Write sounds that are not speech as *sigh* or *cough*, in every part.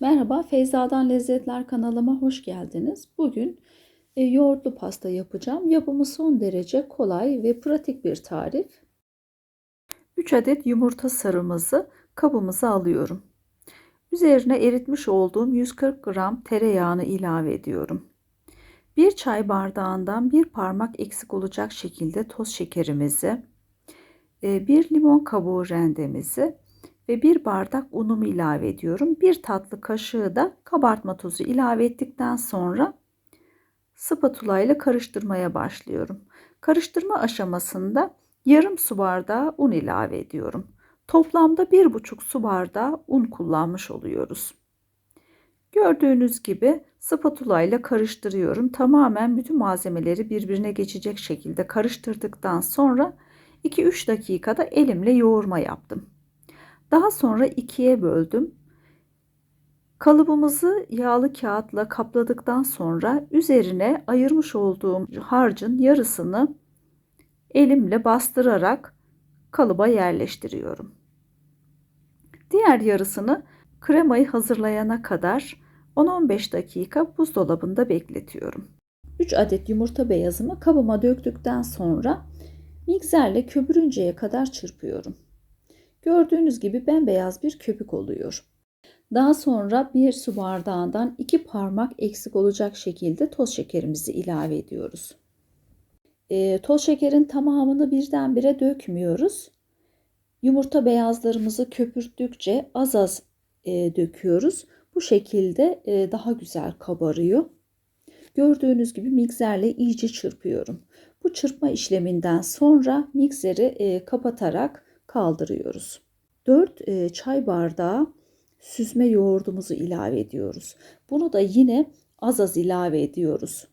Merhaba, Feyza'dan Lezzetler kanalıma hoş geldiniz. Bugün e, yoğurtlu pasta yapacağım. Yapımı son derece kolay ve pratik bir tarif. 3 adet yumurta sarımızı kabımıza alıyorum. Üzerine eritmiş olduğum 140 gram tereyağını ilave ediyorum. Bir çay bardağından bir parmak eksik olacak şekilde toz şekerimizi, e, bir limon kabuğu rendemizi ve bir bardak unumu ilave ediyorum. Bir tatlı kaşığı da kabartma tozu ilave ettikten sonra spatula ile karıştırmaya başlıyorum. Karıştırma aşamasında yarım su bardağı un ilave ediyorum. Toplamda bir buçuk su bardağı un kullanmış oluyoruz. Gördüğünüz gibi spatula ile karıştırıyorum. Tamamen bütün malzemeleri birbirine geçecek şekilde karıştırdıktan sonra 2-3 dakikada elimle yoğurma yaptım. Daha sonra ikiye böldüm. Kalıbımızı yağlı kağıtla kapladıktan sonra üzerine ayırmış olduğum harcın yarısını elimle bastırarak kalıba yerleştiriyorum. Diğer yarısını kremayı hazırlayana kadar 10-15 dakika buzdolabında bekletiyorum. 3 adet yumurta beyazımı kabıma döktükten sonra mikserle köpürünceye kadar çırpıyorum. Gördüğünüz gibi bembeyaz bir köpük oluyor. Daha sonra bir su bardağından iki parmak eksik olacak şekilde toz şekerimizi ilave ediyoruz. E, toz şekerin tamamını birdenbire dökmüyoruz. Yumurta beyazlarımızı köpürttükçe az az e, döküyoruz. Bu şekilde e, daha güzel kabarıyor. Gördüğünüz gibi mikserle iyice çırpıyorum. Bu çırpma işleminden sonra mikseri e, kapatarak kaldırıyoruz. 4 e, çay bardağı süzme yoğurdumuzu ilave ediyoruz. Bunu da yine az az ilave ediyoruz.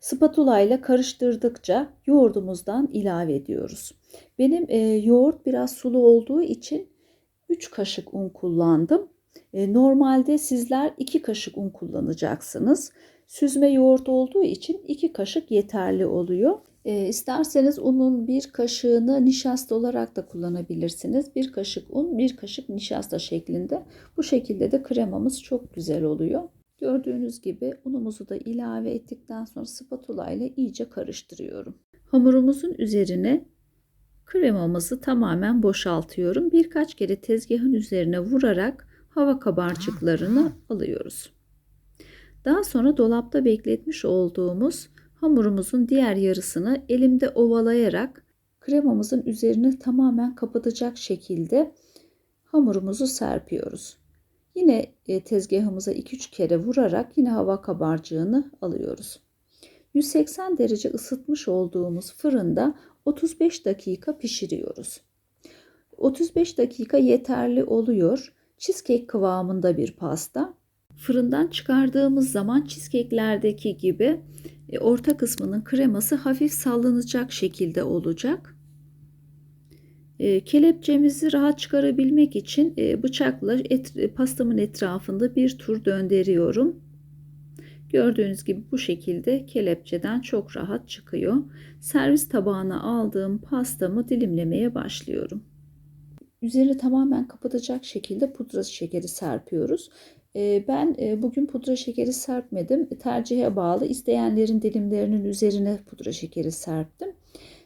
Spatula ile karıştırdıkça yoğurdumuzdan ilave ediyoruz. Benim e, yoğurt biraz sulu olduğu için 3 kaşık un kullandım. E, normalde sizler 2 kaşık un kullanacaksınız. Süzme yoğurt olduğu için 2 kaşık yeterli oluyor. E, isterseniz unun bir kaşığını nişasta olarak da kullanabilirsiniz. Bir kaşık un, bir kaşık nişasta şeklinde. Bu şekilde de kremamız çok güzel oluyor. Gördüğünüz gibi unumuzu da ilave ettikten sonra spatula ile iyice karıştırıyorum. Hamurumuzun üzerine kremamızı tamamen boşaltıyorum. Birkaç kere tezgahın üzerine vurarak hava kabarcıklarını alıyoruz. Daha sonra dolapta bekletmiş olduğumuz Hamurumuzun diğer yarısını elimde ovalayarak kremamızın üzerine tamamen kapatacak şekilde hamurumuzu serpiyoruz. Yine e, tezgahımıza 2-3 kere vurarak yine hava kabarcığını alıyoruz. 180 derece ısıtmış olduğumuz fırında 35 dakika pişiriyoruz. 35 dakika yeterli oluyor. Cheesecake kıvamında bir pasta. Fırından çıkardığımız zaman cheesecake'lerdeki gibi orta kısmının kreması hafif sallanacak şekilde olacak. E, kelepçemizi rahat çıkarabilmek için e, bıçakla et, pastamın etrafında bir tur döndürüyorum. Gördüğünüz gibi bu şekilde kelepçeden çok rahat çıkıyor. Servis tabağına aldığım pastamı dilimlemeye başlıyorum. Üzerini tamamen kapatacak şekilde pudra şekeri serpiyoruz. Ben bugün pudra şekeri serpmedim. Tercihe bağlı. İsteyenlerin dilimlerinin üzerine pudra şekeri serptim.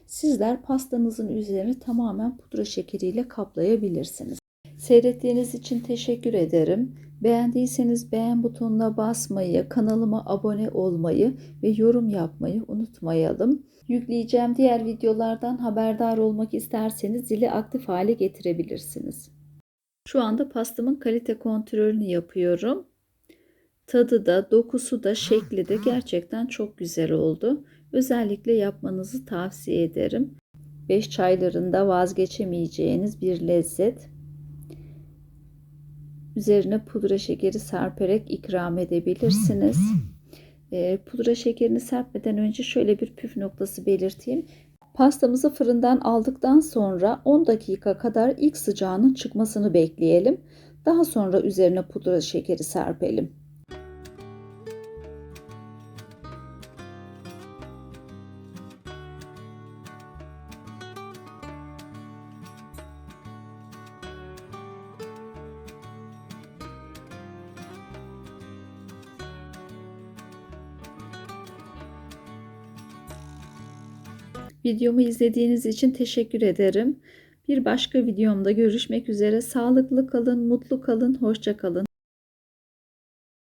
Sizler pastanızın üzerini tamamen pudra şekeriyle kaplayabilirsiniz. Seyrettiğiniz için teşekkür ederim. Beğendiyseniz beğen butonuna basmayı, kanalıma abone olmayı ve yorum yapmayı unutmayalım. Yükleyeceğim diğer videolardan haberdar olmak isterseniz zili aktif hale getirebilirsiniz. Şu anda pastamın kalite kontrolünü yapıyorum. Tadı da, dokusu da, şekli de gerçekten çok güzel oldu. Özellikle yapmanızı tavsiye ederim. 5 çaylarında vazgeçemeyeceğiniz bir lezzet. Üzerine pudra şekeri serperek ikram edebilirsiniz. *clears throat* E, pudra şekerini serpmeden önce şöyle bir püf noktası belirteyim. Pastamızı fırından aldıktan sonra 10 dakika kadar ilk sıcağının çıkmasını bekleyelim. Daha sonra üzerine pudra şekeri serpelim. Videomu izlediğiniz için teşekkür ederim. Bir başka videomda görüşmek üzere. Sağlıklı kalın, mutlu kalın, hoşça kalın.